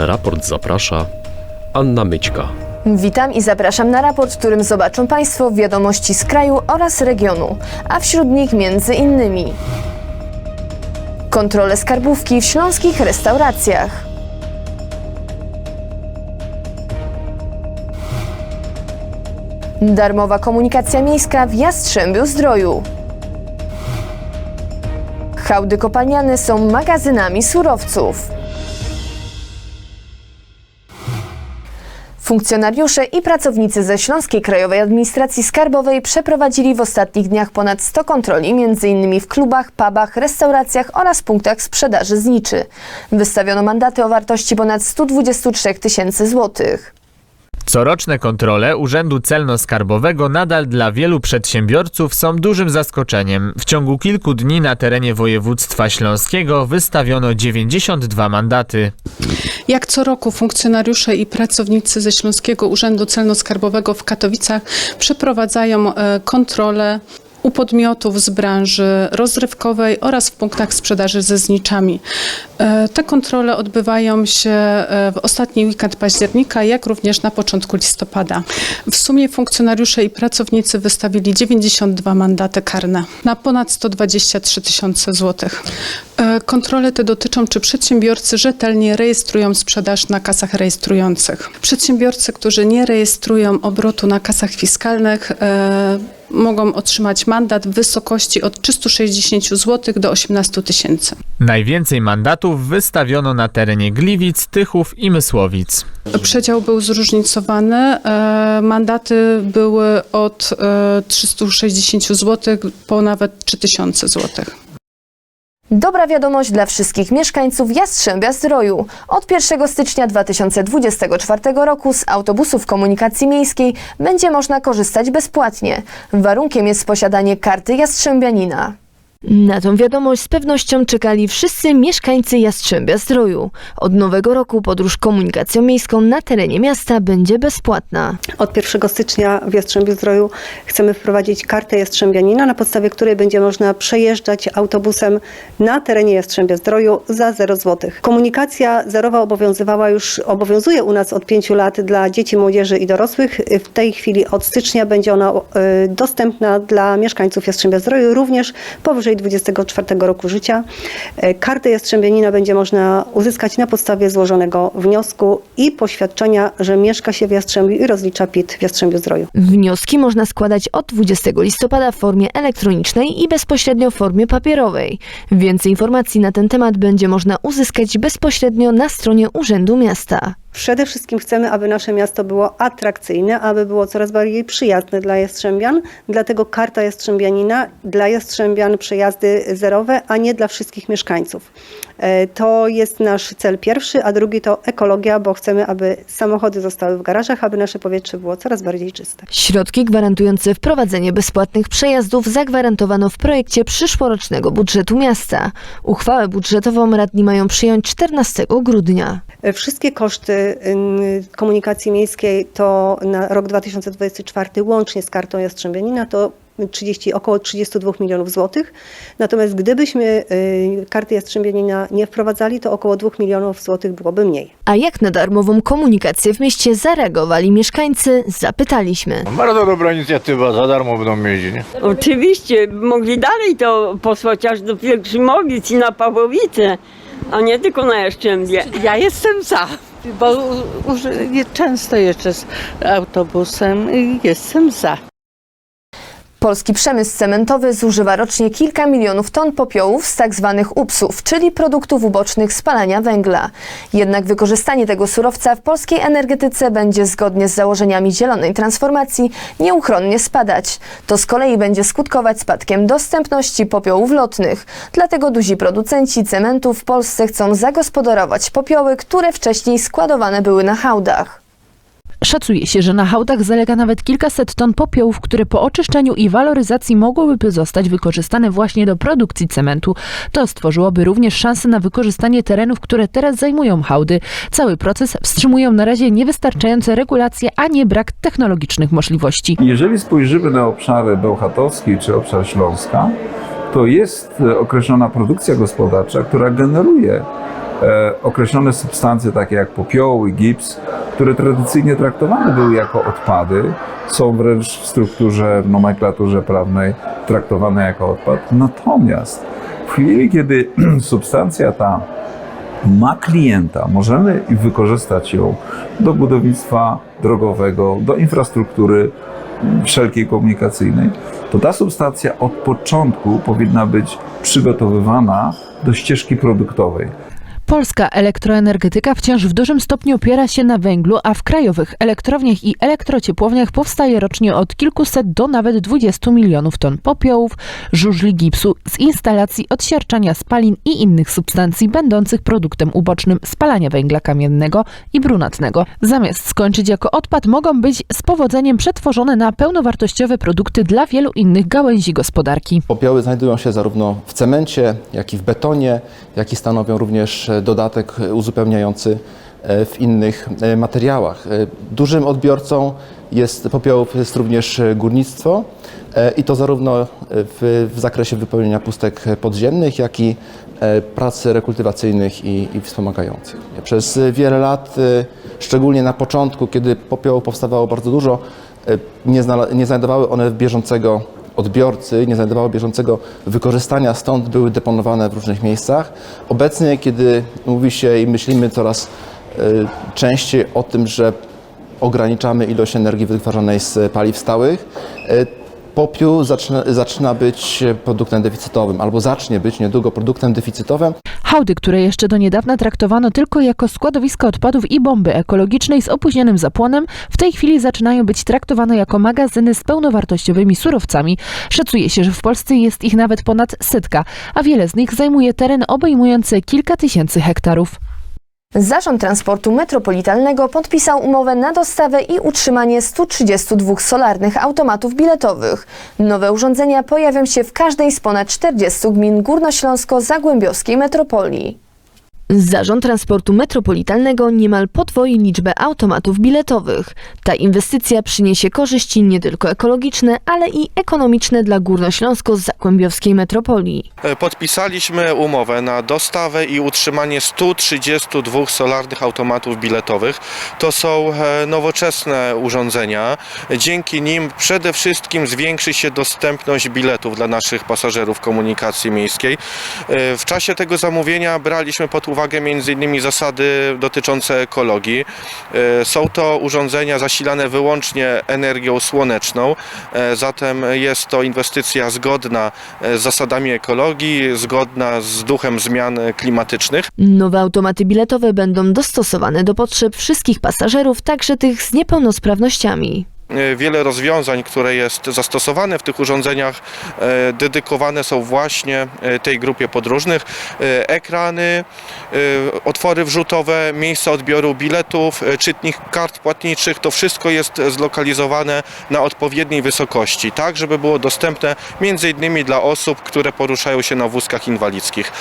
Na raport zaprasza Anna Myćka. Witam i zapraszam na raport, w którym zobaczą Państwo wiadomości z kraju oraz regionu, a wśród nich między innymi kontrole skarbówki w śląskich restauracjach. Darmowa komunikacja miejska w Jastrzębiu Zdroju. Hałdy kopalniane są magazynami surowców. Funkcjonariusze i pracownicy ze Śląskiej Krajowej Administracji Skarbowej przeprowadzili w ostatnich dniach ponad 100 kontroli, m.in. w klubach, pubach, restauracjach oraz punktach sprzedaży zniczy. Wystawiono mandaty o wartości ponad 123 tysięcy złotych. Coroczne kontrole Urzędu Celno-Skarbowego nadal dla wielu przedsiębiorców są dużym zaskoczeniem. W ciągu kilku dni na terenie województwa śląskiego wystawiono 92 mandaty. Jak co roku funkcjonariusze i pracownicy ze Śląskiego Urzędu Celno-Skarbowego w Katowicach przeprowadzają e, kontrole u podmiotów z branży rozrywkowej oraz w punktach sprzedaży ze zniczami. E, Te kontrole odbywają się e, w ostatni weekend października, jak również na początku listopada. W sumie funkcjonariusze i pracownicy wystawili 92 mandaty karne na ponad 123 tysiące złotych. E, Kontrole te dotyczą, czy przedsiębiorcy rzetelnie rejestrują sprzedaż na kasach rejestrujących. Przedsiębiorcy, którzy nie rejestrują obrotu na kasach fiskalnych, e, mogą otrzymać mandat w wysokości od 360 zł do 18 tysięcy. Najwięcej mandatów wystawiono na terenie Gliwic, Tychów i Mysłowic. Przedział był zróżnicowany. E, Mandaty były od e, 360 zł po nawet 3000 zł. Dobra wiadomość dla wszystkich mieszkańców Jastrzębia Zdroju. Od 1 stycznia 2024 roku z autobusów komunikacji miejskiej będzie można korzystać bezpłatnie. Warunkiem jest posiadanie karty Jastrzębianina. Na tą wiadomość z pewnością czekali wszyscy mieszkańcy Jastrzębia Zdroju. Od nowego roku podróż komunikacją miejską na terenie miasta będzie bezpłatna. Od 1 stycznia w Jastrzębiu Zdroju chcemy wprowadzić kartę Jastrzębianina, na podstawie której będzie można przejeżdżać autobusem na terenie Jastrzębia Zdroju za 0 zł. Komunikacja zerowa obowiązywała już, obowiązuje u nas od 5 lat dla dzieci, młodzieży i dorosłych. W tej chwili od stycznia będzie ona e, dostępna dla mieszkańców Jastrzębia Zdroju, również powyżej 24 roku życia. E, Kartę Jastrzębianina będzie można uzyskać na podstawie złożonego wniosku i poświadczenia, że mieszka się w Jastrzębiu i rozlicza PIT w Jastrzębiu Zdroju. Wnioski można składać od 20 listopada w formie elektronicznej i bezpośrednio w formie papierowej. Więcej informacji na ten temat będzie można uzyskać bezpośrednio na stronie Urzędu Miasta. Przede wszystkim chcemy, aby nasze miasto było atrakcyjne, aby było coraz bardziej przyjazne dla Jastrzębian, dlatego karta Jastrzębianina dla Jastrzębian przejazdy zerowe, a nie dla wszystkich mieszkańców. E, To jest nasz cel pierwszy, a drugi to ekologia, bo chcemy, aby samochody zostały w garażach, aby nasze powietrze było coraz bardziej czyste. Środki gwarantujące wprowadzenie bezpłatnych przejazdów zagwarantowano w projekcie przyszłorocznego budżetu miasta. Uchwałę budżetową radni mają przyjąć 14 grudnia. E, Wszystkie koszty komunikacji miejskiej to na rok 2024 łącznie z kartą Jastrzębianina to 30, około 32 milionów złotych. Natomiast gdybyśmy y, karty Jastrzębianina nie wprowadzali, to około 2 milionów złotych byłoby mniej. A jak na darmową komunikację w mieście zareagowali mieszkańcy, zapytaliśmy. Bardzo dobra inicjatywa, za darmo będą jeździć. Nie? Oczywiście, mogli dalej to posłać aż do Pielgrzymowic i na Pawłowice, a nie tylko na Jaszczębie. Ja jestem za, bo uży- często jeżdżę z autobusem i jestem za. Polski przemysł cementowy zużywa rocznie kilka milionów ton popiołów z tak zwanych upsów, czyli produktów ubocznych spalania węgla. Jednak wykorzystanie tego surowca w polskiej energetyce będzie zgodnie z założeniami zielonej transformacji nieuchronnie spadać. To z kolei będzie skutkować spadkiem dostępności popiołów lotnych. Dlatego duzi producenci cementu w Polsce chcą zagospodarować popioły, które wcześniej składowane były na hałdach. Szacuje się, że na hałdach zalega nawet kilkaset ton popiołów, które po oczyszczeniu i waloryzacji mogłyby zostać wykorzystane właśnie do produkcji cementu. To stworzyłoby również szansę na wykorzystanie terenów, które teraz zajmują hałdy. Cały proces wstrzymują na razie niewystarczające regulacje, a nie brak technologicznych możliwości. Jeżeli spojrzymy na obszary bełchatowski czy obszar Śląska, to jest e, określona produkcja gospodarcza, która generuje określone substancje takie jak popioły, gips, które tradycyjnie traktowane były jako odpady, są wręcz w strukturze, w nomenklaturze prawnej traktowane jako odpad. Natomiast w chwili, kiedy substancja ta ma klienta, możemy wykorzystać ją do budownictwa drogowego, do infrastruktury wszelkiej komunikacyjnej, to ta substancja od początku powinna być przygotowywana do ścieżki produktowej. Polska elektroenergetyka wciąż w dużym stopniu opiera się na węglu, a w krajowych elektrowniach i elektrociepłowniach powstaje rocznie od kilkuset do nawet 20 milionów ton popiołów, żużli gipsu z instalacji odsiarczania spalin i innych substancji będących produktem ubocznym spalania węgla kamiennego i brunatnego. Zamiast skończyć jako odpad, mogą być z powodzeniem przetworzone na pełnowartościowe produkty dla wielu innych gałęzi gospodarki. Popioły znajdują się zarówno w cemencie, jak i w betonie, jak i stanowią również dodatek uzupełniający e, w innych e, materiałach. E, Dużym odbiorcą jest popiołów jest również górnictwo i to zarówno w, w zakresie wypełnienia pustek podziemnych, jak i e, prac rekultywacyjnych i, i wspomagających. Przez wiele lat, szczególnie na początku, kiedy popiołów powstawało bardzo dużo, nie, nie znajdowały one bieżącego odbiorcy, nie znajdowały bieżącego wykorzystania, stąd były deponowane w różnych miejscach. Obecnie, kiedy mówi się i myślimy coraz e, częściej o tym, że ograniczamy ilość energii wytwarzanej z paliw stałych, e, popiół zaczyna, zaczyna być produktem deficytowym albo zacznie być niedługo produktem deficytowym. Hałdy, które jeszcze do niedawna traktowano tylko jako składowiska odpadów i bomby ekologicznej z opóźnionym zapłonem, w tej chwili zaczynają być traktowane jako magazyny z pełnowartościowymi surowcami. Szacuje się, że w Polsce jest ich nawet ponad setka, a wiele z nich zajmuje teren obejmujący kilka tysięcy hektarów. Zarząd Transportu Metropolitalnego podpisał umowę na dostawę i utrzymanie 132 solarnych automatów biletowych. Nowe urządzenia pojawią się w każdej z ponad 40 gmin górnośląsko-zagłębiowskiej metropolii. Zarząd Transportu Metropolitalnego niemal podwoi liczbę automatów biletowych. Ta inwestycja przyniesie korzyści nie tylko ekologiczne, ale i ekonomiczne dla górnośląsko-zagłębiowskiej metropolii. E, Podpisaliśmy umowę na dostawę i utrzymanie 132 solarnych automatów biletowych. To są e, nowoczesne urządzenia. Dzięki nim przede wszystkim zwiększy się dostępność biletów dla naszych pasażerów komunikacji miejskiej. E, W czasie tego zamówienia braliśmy pod uwagę m.in. zasady dotyczące ekologii. E, Są to urządzenia zasilane wyłącznie energią słoneczną, e, zatem jest to inwestycja zgodna e, z zasadami ekologii, zgodna z duchem zmian klimatycznych. Nowe automaty biletowe będą dostosowane do potrzeb wszystkich pasażerów, także tych z niepełnosprawnościami. E, Wiele rozwiązań, które jest zastosowane w tych urządzeniach, e, dedykowane są właśnie e, tej grupie podróżnych. Ekrany, otwory wrzutowe, miejsca odbioru biletów, czytnik kart płatniczych, to wszystko jest zlokalizowane na odpowiedniej wysokości, tak żeby było dostępne między innymi dla osób, które poruszają się na wózkach inwalidzkich.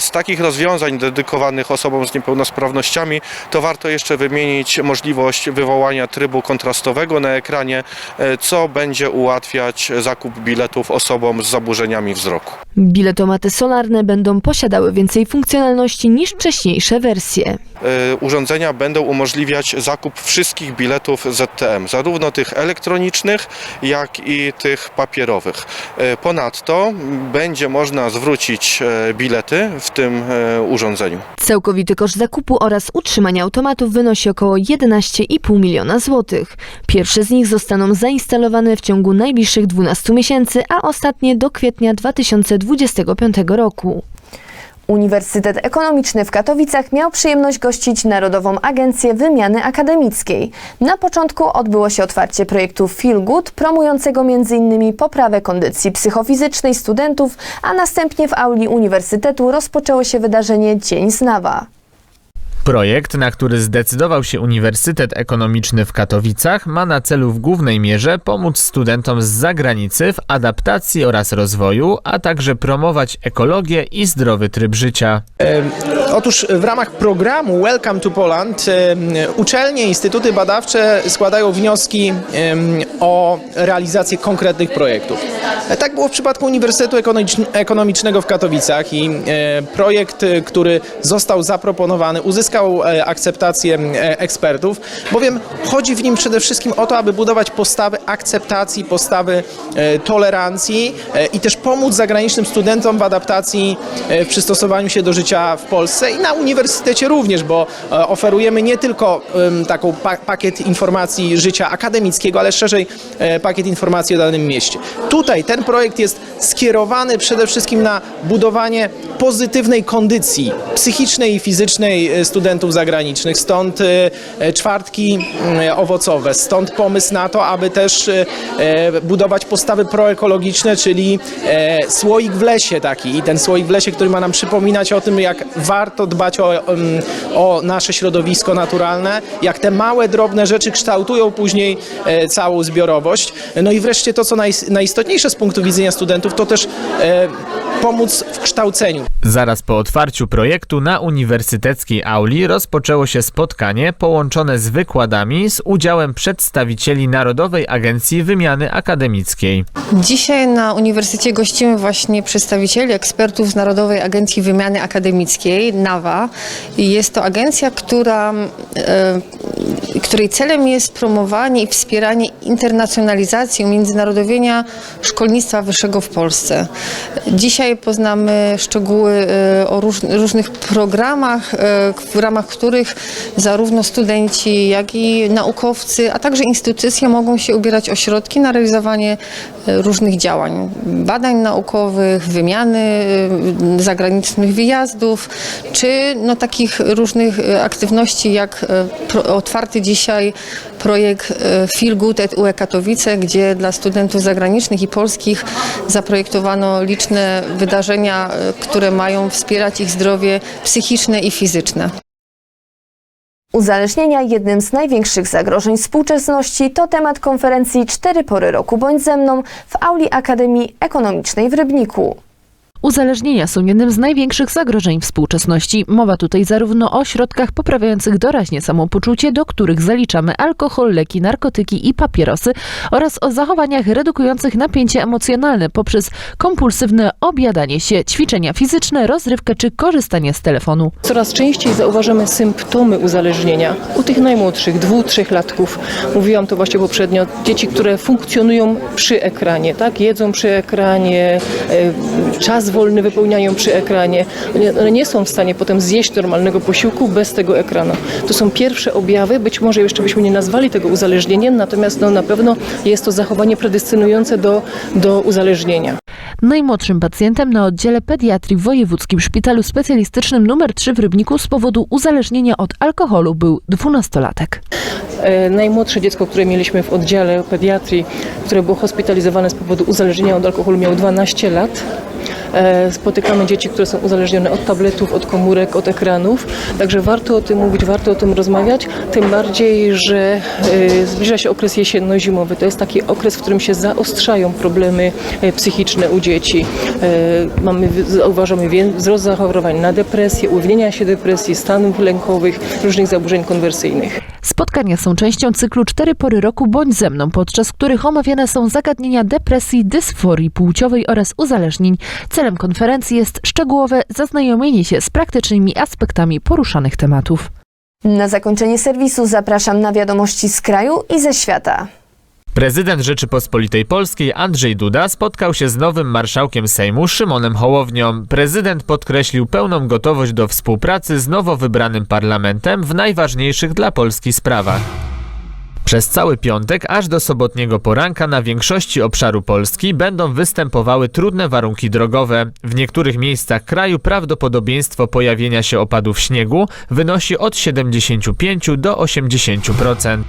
Z takich rozwiązań dedykowanych osobom z niepełnosprawnościami to warto jeszcze wymienić możliwość wywołania trybu kontrastowego na ekranie, e, co będzie ułatwiać zakup biletów osobom z zaburzeniami wzroku. Biletomaty solarne będą posiadały więcej funkcjonalności niż wcześniejsze wersje. E, Urządzenia będą umożliwiać zakup wszystkich biletów ZTM, zarówno tych elektronicznych, jak i tych papierowych. E, Ponadto będzie można zwrócić e, bilety w tym urządzeniu. Całkowity koszt zakupu oraz utrzymania automatów wynosi około 11,5 miliona złotych. Pierwsze z nich zostaną zainstalowane w ciągu najbliższych 12 miesięcy, a ostatnie do kwietnia 2025 roku. Uniwersytet Ekonomiczny w Katowicach miał przyjemność gościć Narodową Agencję Wymiany Akademickiej. Na początku odbyło się otwarcie projektu Feel Good, promującego m.in. poprawę kondycji psychofizycznej studentów, a następnie w auli Uniwersytetu rozpoczęło się wydarzenie Dzień Znawa. Projekt, na który zdecydował się Uniwersytet Ekonomiczny w Katowicach, ma na celu w głównej mierze pomóc studentom z zagranicy w adaptacji oraz rozwoju, a także promować ekologię i zdrowy tryb życia. Otóż w ramach programu Welcome to Poland uczelnie, instytuty badawcze składają wnioski o realizację konkretnych projektów. E, Tak było w przypadku Uniwersytetu Ekonomicz- Ekonomicznego w Katowicach i e, projekt, który został zaproponowany, uzyskał e, akceptację e, ekspertów, bowiem chodzi w nim przede wszystkim o to, aby budować postawy akceptacji, postawy e, tolerancji i też pomóc zagranicznym studentom w adaptacji, w przystosowaniu się do życia w Polsce i na uniwersytecie również, bo oferujemy nie tylko taką pa- pakiet informacji życia akademickiego, ale szerzej pakiet informacji o danym mieście. Tutaj ten projekt jest skierowany przede wszystkim na budowanie pozytywnej kondycji psychicznej i fizycznej e, studentów zagranicznych. Stąd e, e, czwartki mm, owocowe, stąd pomysł na to, aby też e, e, budować postawy proekologiczne, czyli e, słoik w lesie taki i ten słoik w lesie, który ma nam przypominać o tym, jak warto dbać o, em, o nasze środowisko naturalne, jak te małe, drobne rzeczy kształtują później całą zbiorowość. No i wreszcie to, co naj, najistotniejsze z punktu widzenia studentów, to też pomóc w kształceniu. Zaraz po otwarciu projektu na uniwersyteckiej auli rozpoczęło się spotkanie połączone z wykładami z udziałem przedstawicieli Narodowej Agencji Wymiany Akademickiej. Dzisiaj na uniwersytecie gościmy właśnie przedstawicieli, ekspertów z Narodowej Agencji Wymiany Akademickiej, NAWA. Jest to agencja, która, e, której celem jest promowanie i wspieranie internacjonalizacji, umiędzynarodowienia szkolnictwa wyższego w Polsce. Dzisiaj poznamy szczegóły e, o róż, różnych programach, e, w ramach których zarówno studenci, jak i naukowcy, a także instytucje mogą się ubierać o środki na realizowanie e, różnych działań, badań naukowych, wymiany e, zagranicznych wyjazdów, czy no, takich różnych e, aktywności jak otwarty dzisiaj projekt Feel Good at UE Katowice, gdzie dla studentów zagranicznych i polskich zaprojektowano liczne wydarzenia, które mają wspierać ich zdrowie psychiczne i fizyczne. Uzależnienia jednym z największych zagrożeń współczesności to temat konferencji Cztery pory roku bądź ze mną w auli Akademii Ekonomicznej w Rybniku. Uzależnienia są jednym z największych zagrożeń współczesności. Mowa tutaj zarówno o środkach poprawiających doraźnie samopoczucie, do których zaliczamy alkohol, leki, narkotyki i papierosy, oraz o zachowaniach redukujących napięcie emocjonalne poprzez kompulsywne objadanie się, ćwiczenia fizyczne, rozrywkę czy korzystanie z telefonu. Coraz częściej zauważamy symptomy uzależnienia u tych najmłodszych, dwu, trzech latków. Mówiłam to właśnie poprzednio. Dzieci, które funkcjonują przy ekranie, tak? Jedzą przy ekranie, e, czas wolny wypełniają przy ekranie. One- nie są w stanie potem zjeść normalnego posiłku bez tego ekranu. To są pierwsze objawy, być może jeszcze byśmy nie nazwali tego uzależnieniem, natomiast no, na pewno jest to zachowanie predestynujące do, do uzależnienia. Najmłodszym pacjentem na oddziale pediatrii w Wojewódzkim Szpitalu Specjalistycznym nr 3 w Rybniku z powodu uzależnienia od alkoholu był dwunastolatek. E, Najmłodsze dziecko, które mieliśmy w oddziale pediatrii, które było hospitalizowane z powodu uzależnienia od alkoholu, miało 12 lat. E, Spotykamy dzieci, które są uzależnione od tabletów, od komórek, od ekranów. Także warto o tym mówić, warto o tym rozmawiać. Tym bardziej, że e, zbliża się okres jesienno-zimowy. To jest taki okres, w którym się zaostrzają problemy e, psychiczne u dzieci. Mamy, zauważamy wzrost zachorowań na depresję, ujawnienia się depresji, stanów lękowych, różnych zaburzeń konwersyjnych. Spotkania są częścią cyklu Cztery pory roku bądź ze mną, podczas których omawiane są zagadnienia depresji, dysforii płciowej oraz uzależnień. Celem konferencji jest szczegółowe zaznajomienie się z praktycznymi aspektami poruszanych tematów. Na zakończenie serwisu zapraszam na wiadomości z kraju i ze świata. Prezydent Rzeczypospolitej Polskiej Andrzej Duda spotkał się z nowym marszałkiem Sejmu Szymonem Hołownią. Prezydent podkreślił pełną gotowość do współpracy z nowo wybranym parlamentem w najważniejszych dla Polski sprawach. Przez cały piątek aż do sobotniego poranka na większości obszaru Polski będą występowały trudne warunki drogowe. W niektórych miejscach kraju prawdopodobieństwo pojawienia się opadów śniegu wynosi od 75 do 80%.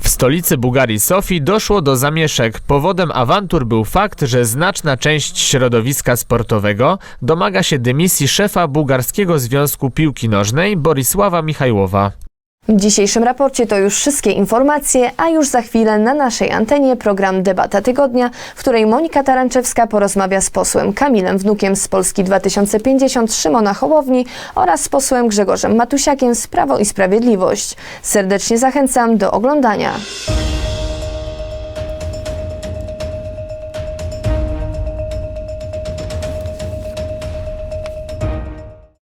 W stolicy Bułgarii Sofii doszło do zamieszek. Powodem awantur był fakt, że znaczna część środowiska sportowego domaga się dymisji szefa Bułgarskiego Związku Piłki Nożnej Borisława Michajłowa. W dzisiejszym raporcie to już wszystkie informacje, a już za chwilę na naszej antenie program Debata Tygodnia, w której Monika Taranczewska porozmawia z posłem Kamilem Wnukiem z Polski 2050 Szymona Hołowni oraz z posłem Grzegorzem Matusiakiem z Prawo i Sprawiedliwość. Serdecznie zachęcam do oglądania.